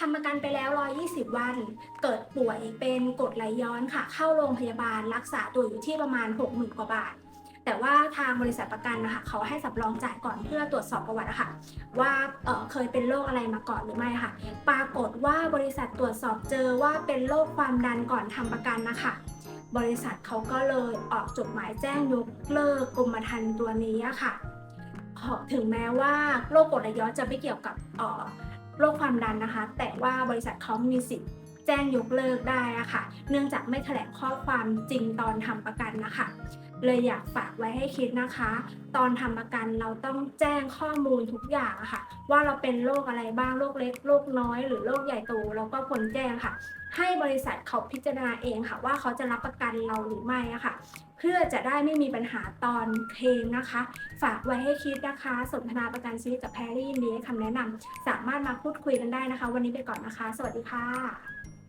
ทำประกันไปแล้ว 120 วัน เกิดป่วยเป็นกรดไหลย้อนค่ะ เข้าโรงพยาบาลรักษาตัวอยู่ที่ประมาณ 60,000 กว่าบาท แต่ว่าทางบริษัทประกันนะคะเขาให้สำรองจ่ายก่อนเพื่อตรวจสอบประวัติอะค่ะว่าเเคยเป็นโรคอะไรมาก่อนหรือไม่ค่ะ ปรากฏว่าบริษัทตรวจสอบเจอว่าเป็นโรคความดันก่อนทำประกันนะคะบริษัทเขาก็เลยออกจดหมายแจ้งยกเลิกกรมธรรม์ตัวนี้ค่ะ ถึงแม้ว่าโรคกรดไหลย้อนจะไม่เกี่ยวกับออ โรคความดันนะคะ แต่ว่าบริษัทเขามีสิทธิ์แจ้งยกเลิกได้อะค่ะ เนื่องจากไม่แถลงข้อความจริงตอนทำประกันนะคะ เลยอยากฝากไว้ให้คิดนะคะ ตอนทำประกันเราต้องแจ้งข้อมูลทุกอย่างอะค่ะ ว่าเราเป็นโรคอะไรบ้างโรคเล็กโรคน้อย หรือโรคใหญ่โตเราก็ควรแจ้งค่ะ ให้บริษัทเขาพิจารณาเองค่ะ ว่าเขาจะรับประกันเราหรือไม่อะค่ะ เพื่อจะได้ไม่มีปัญหาตอนเคลมนะคะ ฝากไว้ให้คิดนะคะ สนทนาประกันชีวิตกับแพรรี่ยินดีให้คำแนะนำสามารถมาพูดคุยกันได้นะคะ วันนี้ไปก่อนนะคะ สวัสดีค่ะ